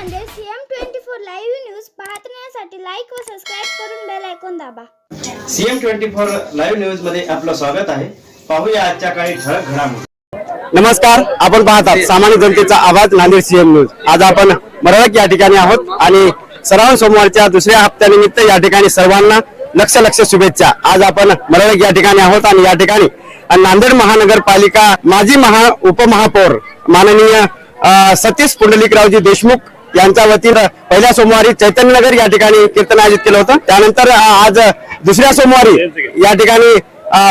Nanded CM twenty four live news पाहण्यासाठी like व subscribe करून बेल ऐकून दाबा. सीएम ट्वेंटी फोर लाईव्ह न्यूजमध्ये आपलं स्वागत आहे. पाहूया आजच्या काही ठळक घडामोडी. नमस्कार आपण पाहतात सामान्य जनतेचा आवाज नांदेड सीएम न्यूज आज आपण मरळक या ठिकाणी आहोत आणि श्रावण सोमवारच्या दुसऱ्या हप्त्यानिमित्त या ठिकाणी सर्वांना लक्ष लक्ष शुभेच्छा. आज आपण मरळक या ठिकाणी आहोत आणि या ठिकाणी नांदेड महानगरपालिका माजी महा उपमहापौर माननीय अ, सतीश पुंडलिकरावजी देशमुख यांच्या वतीनं पहिल्या सोमवारी चैतन्यनगर या ठिकाणी कीर्तन आयोजित केलं होतं. त्यानंतर आज दुसऱ्या सोमवारी या ठिकाणी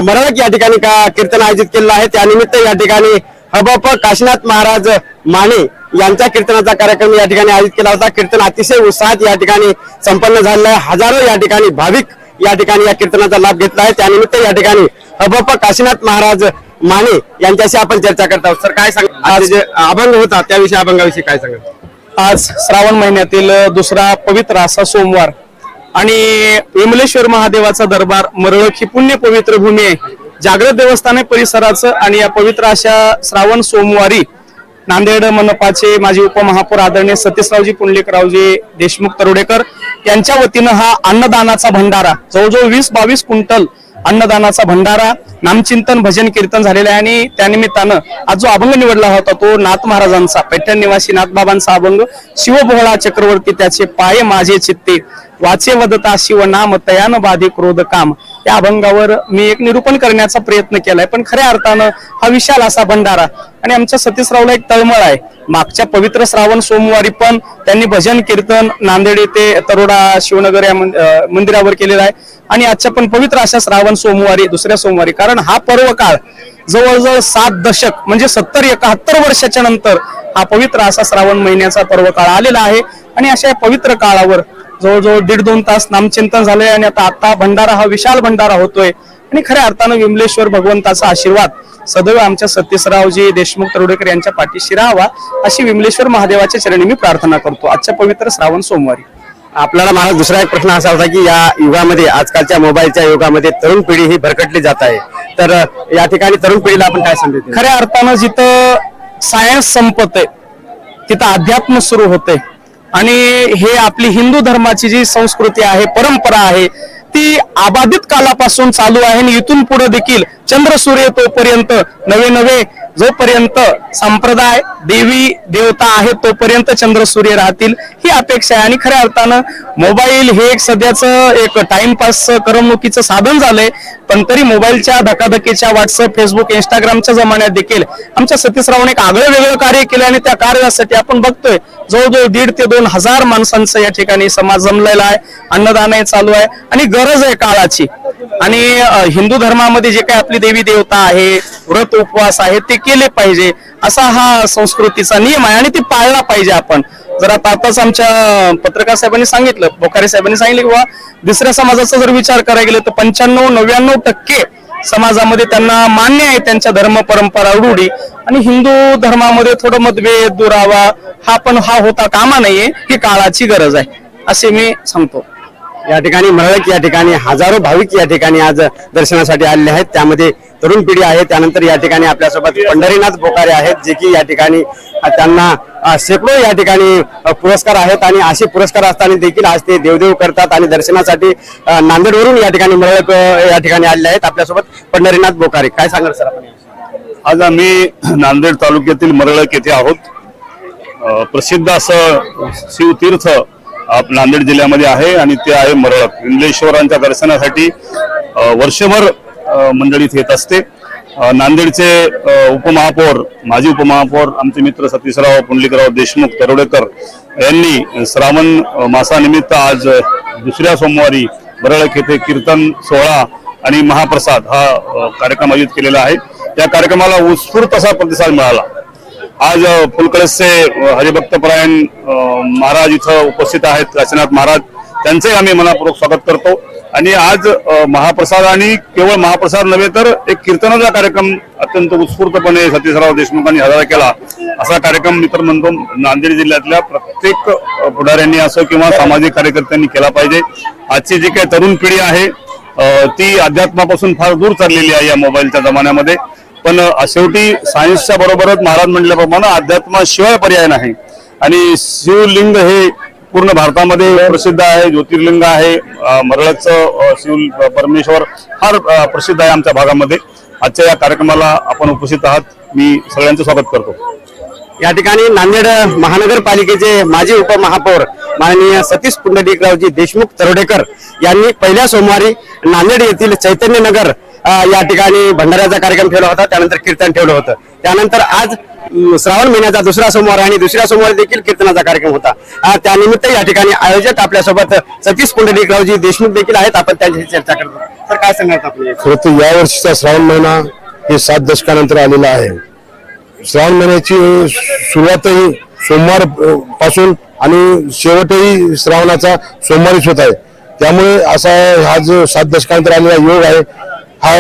मरळक या ठिकाणी का कीर्तन आयोजित केलेलं आहे. त्यानिमित्त या ठिकाणी हबप काशीनाथ महाराज माने यांच्या कीर्तनाचा कार्यक्रम या ठिकाणी आयोजित केला होता. कीर्तन अतिशय उत्साहात या ठिकाणी संपन्न झालेलं आहे. हजारो या ठिकाणी भाविक या ठिकाणी या कीर्तनाचा लाभ घेतला आहे. त्यानिमित्त या ठिकाणी हबप काशीनाथ महाराज माने यांच्याशी आपण चर्चा करत आहोत. सर काय सांग आज जे अभंग होता त्याविषयी अभंगाविषयी काय सांगा आज श्रावण महिन्यातील दुसरा पवित्र असा सोमवार. आणि विमलेश्वर महादेवाचा दरबार मरळक ही पुण्य पवित्र भूमी आहे. जागृत देवस्थान आहे परिसराचं आणि या पवित्र अशा श्रावण सोमवारी नांदेड मनपाचे माजी उपमहापौर आदरणीय सतीशरावजी पुंडलिकरावजी देशमुख तरोडेकर यांच्या वतीनं हा अन्नदानाचा भंडारा जवळजवळ वीस बावीस क्विंटल अन्नदानाचा भंडारा नामचिंतन भजन कीर्तन झालेलं आहे आणि त्यानिमित्तानं आज जो अभंग निवडला होता तो नाथ महाराजांचा पैठण निवासी नाथबाबांचा अभंग शिवबोहळा चक्रवर्ती त्याचे पाय माझे चित्ते. वाचे वदता शिव नाम तयान बाधी क्रोध काम. या अभंगावर मी एक निरूपण करण्याचा प्रयत्न केलाय पण खऱ्या अर्थानं हा विशाल असा भंडारा. आणि आमच्या सतीशरावला एक तळमळ आहे. मागच्या पवित्र श्रावण सोमवारी पण त्यांनी भजन कीर्तन नांदेड येथे तरोडा शिवनगर या मंद- मंदिरावर केलेला आहे. आणि आजच्या पण पवित्र अशा श्रावण सोमवारी दुसऱ्या सोमवारी कारण हा पर्व काळ जवळजवळ सात दशक म्हणजे सत्तर एकाहत्तर वर्षाच्या नंतर हा पवित्र असा श्रावण महिन्याचा पर्व काळ आलेला आहे. आणि अशा पवित्र काळावर जवळजवळ दीड दोन तास नामचिंतन झालंय आणि आता आता भंडारा हा विशाल भंडारा होतोय. आणि खऱ्या अर्थानं विमलेश्वर भगवंताचा आशीर्वाद सदैव आमच्या सतीशरावजी देशमुख तरोडेकर यांच्या पाठीशी राहावा अशी विमलेश्वर महादेवाच्या चरणी मी प्रार्थना करतो. आजच्या पवित्र श्रावण सोमवारी. आपल्याला माझा दुसरा एक प्रश्न असा होता की या युगामध्ये आजकालच्या मोबाईलच्या युगामध्ये तरुण पिढी ही भरकटली जात आहे. तर या ठिकाणी तरुण पिढीला आपण काय सांगितलं खऱ्या अर्थानं जिथं सायन्स संपत आहे तिथं अध्यात्म सुरू होते आणि हे आपली हिंदू धर्माची जी संस्कृती आहे परंपरा आहे ती अबाधित कालापासून चालू आहे आणि इथून पुढे देखील चंद्र सूर्य तोपर्यंत नवे नवे जोपर्यंत संप्रदाय देवी देवता आहे तोपर्यंत चंद्र सूर्य राहतील ही अपेक्षा आहे. आणि खऱ्या अर्थानं मोबाईल हे एक सध्याचं एक टाइमपास करमणुकीचं साधन झालंय. पण तरी मोबाईलच्या धकाधकीच्या व्हॉट्सअप फेसबुक इंस्टाग्रामच्या जमान्यात देखील आमच्या सतीशरावने एक आगळं वेगळं कार्य केलं आणि त्या कार्यासाठी आपण बघतोय जवळजवळ दीड ते दोन हजार माणसांचं या ठिकाणी समाज जमलेला आहे. अन्नदानही चालू आहे. आणि गरज आहे काळाची. आणि हिंदू धर्मामध्ये जे काही आपली देवी देवता आहे व्रत उपवास आहे ते केले पाहिजे. असा हा संस्कृतीचा नियम आहे आणि ते पाळला पाहिजे आपण. जर आता आताच आमच्या पत्रकार साहेबांनी सांगितलं बोखारे साहेबांनी सांगितलं किंवा दुसऱ्या समाजाचा जर विचार करायला गेलं तर पंच्याण्णव नव्याण्णव टक्के समाजामध्ये त्यांना मान्य आहे त्यांच्या धर्म परंपरा रूढी. आणि हिंदू धर्मामध्ये थोडं मतभेद दुरावा हा पण हा होता कामा नाहीये ही काळाची गरज आहे. असे मी सांगतो. या ठिकाणी मरळक या ठिकाणी हजारो भाविक या ठिकाणी आज दर्शनासाठी आलेले आहेत. त्यामध्ये तरुण पिढी आहे. त्यानंतर या ठिकाणी आपल्यासोबत पंढरीनाथ बोकारे आहेत जे की या ठिकाणी त्यांना शेकडो या ठिकाणी पुरस्कार आहेत आणि असे पुरस्कार असताना देखील आज ते देवदेव करतात आणि दर्शनासाठी नांदेडवरून या ठिकाणी मरळक या ठिकाणी आलेले आहेत. आपल्यासोबत पंढरीनाथ बोकारे. काय सांगाल सर आपण? आज आम्ही नांदेड तालुक्यातील मरळक येथे आहोत. प्रसिद्ध असं शिवतीर्थ नांदेड जिल्ह्यामध्ये आहे आणि ते आहे मरळक. विमलेश्वरांच्या दर्शनासाठी वर्षभर मंडळीत येत असते. नांदेडचे उपमहापौर माजी उपमहापौर आमचे मित्र सतीशराव पुंडलिकराव देशमुख तरोडेकर यांनी श्रावण मासानिमित्त आज दुसऱ्या सोमवारी बरळक येथे कीर्तन सोहळा आणि महाप्रसाद हा कार्यक्रम आयोजित केलेला आहे. या कार्यक्रमाला उत्स्फूर्त असा प्रतिसाद मिळाला. आज फुलकळसचे हरिभक्तपरायण महाराज इथं उपस्थित आहेत काशीनाथ महाराज त्यांचंही आम्ही मनापूर्वक स्वागत करतो. आणि आज महाप्रसाद आणि केवळ महाप्रसाद नव्हे तर एक कीर्तनाचा कार्यक्रम अत्यंत उत्स्फूर्तपणे सतीशराव देशमुखांनी साजरा केला. असा कार्यक्रम मी तर म्हणतो नांदेड जिल्ह्यातल्या प्रत्येक पुढाऱ्यांनी असो किंवा सामाजिक कार्यकर्त्यांनी केला पाहिजे. आजची जी काही तरुण पिढी आहे ती अध्यात्मापासून फार दूर चाललेली आहे या मोबाईलच्या जमान्यामध्ये. पण शेवटी सायन्सच्या बरोबरच महाराज म्हटल्याप्रमाणे अध्यात्माशिवाय पर्याय नाही. आणि शिवलिंग हे पूर्ण भारतामध्ये प्रसिद्ध आहे ज्योतिर्लिंग आहे अं, शिव परमेश्वर फार प्रसिद्ध आहे आमच्या भागामध्ये. आजच्या या कार्यक्रमाला आपण उपस्थित आहात. मी सगळ्यांचं स्वागत करतो. या ठिकाणी नांदेड महानगरपालिकेचे माजी उपमहापौर माननीय सतीश पुंडलिकरावजी देशमुख तरोडेकर यांनी पहिल्या सोमवारी नांदेड येथील चैतन्यनगर या ठिकाणी भंडाऱ्याचा कार्यक्रम ठेवला होता त्यानंतर कीर्तन ठेवलं होतं. त्यानंतर आज श्रावण महिन्याचा दुसरा सोमवार आणि दुसऱ्या सोमवारी देखील कीर्तनाचा कार्यक्रम होता. त्यानिमित्त या ठिकाणी आयोजक आपल्यासोबत सतीश पुंडलिकरावजी देशमुख देखील आहेत. आपण त्यांच्याशी चर्चा करतो तर काय सांगणार आपण खरं तर या वर्षीचा श्रावण महिना हे सात दशकानंतर आलेला आहे. श्रावण महिन्याची सुरुवातही सोमवारपासून आणि शेवटही श्रावणाचा सोमवारीच होत आहे. त्यामुळे असा हा जो सात दशकानंतर आलेला योग आहे हा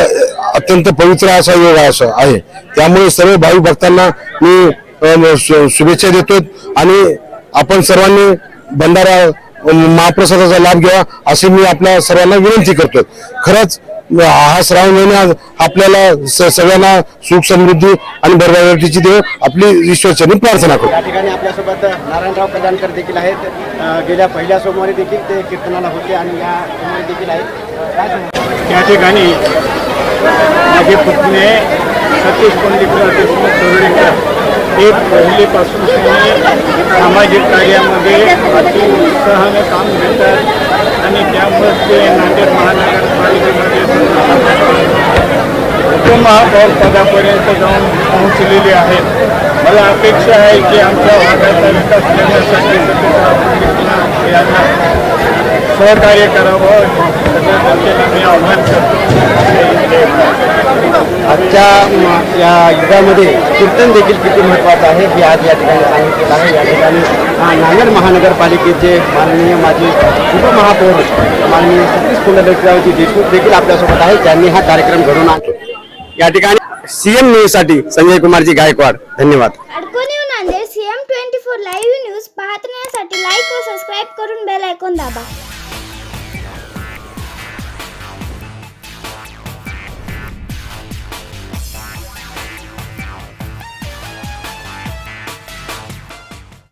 अत्यंत पवित्र असा योग असा असं आहे. त्यामुळे सर्व भाविक भक्तांना मी शुभेच्छा देतो आणि आपण सर्वांनी भंडारा महाप्रसादाचा लाभ घ्यावा अशी मी आपल्या सर्वांना विनंती करतो खरंच हा श्रावण महिना आपल्याला स- सगळ्यांना सुख समृद्धी आणि बरबाटीची देव आपली ईश्वरचरणी प्रार्थना करतो या ठिकाणी आपल्यासोबत नारायणराव कल्याणकर देखील आहेत. गेल्या पहिल्या सोमवारी देखील ते कीर्तनाला होते आणि या सोमवारी देखील आहेत? या ठिकाणी माझे पुतणे सतीश पंडितराव देशमुख तोरडेकर हे पहिलेपासून सामाजिक कार्यामध्ये अति उत्साहाने काम घेतात. आणि त्यामध्ये नांदेड महानगरपालिकेमध्ये उपमहापौर पदापर्यंत जाऊन पोहोचलेले आहेत. मला अपेक्षा आहे की आमच्या भागाचा विकास करण्यासाठी यांना सहकार्य करावं. जनतेला मी आव्हान करतो आजच्या या युगामध्ये कीर्तन देखील किती महत्वाचं आहे हे आज या ठिकाणी सांगितलेलं आहे. या ठिकाणी नांदेड महानगरपालिकेचे माननीय माजी उपमहापौर माननीय सतीश कुंडलेकरावजी देशमुख देखील आपल्यासोबत आहेत. ज्यांनी हा कार्यक्रम घडवून आणतो या ठिकाणी सीएम न्यूजसाठी संजय कुमारजी गायकवाड. धन्यवाद. CM twenty four live news पाहण्यासाठी लाईक व सबस्क्राईब करून बेल ऐकून दाबा.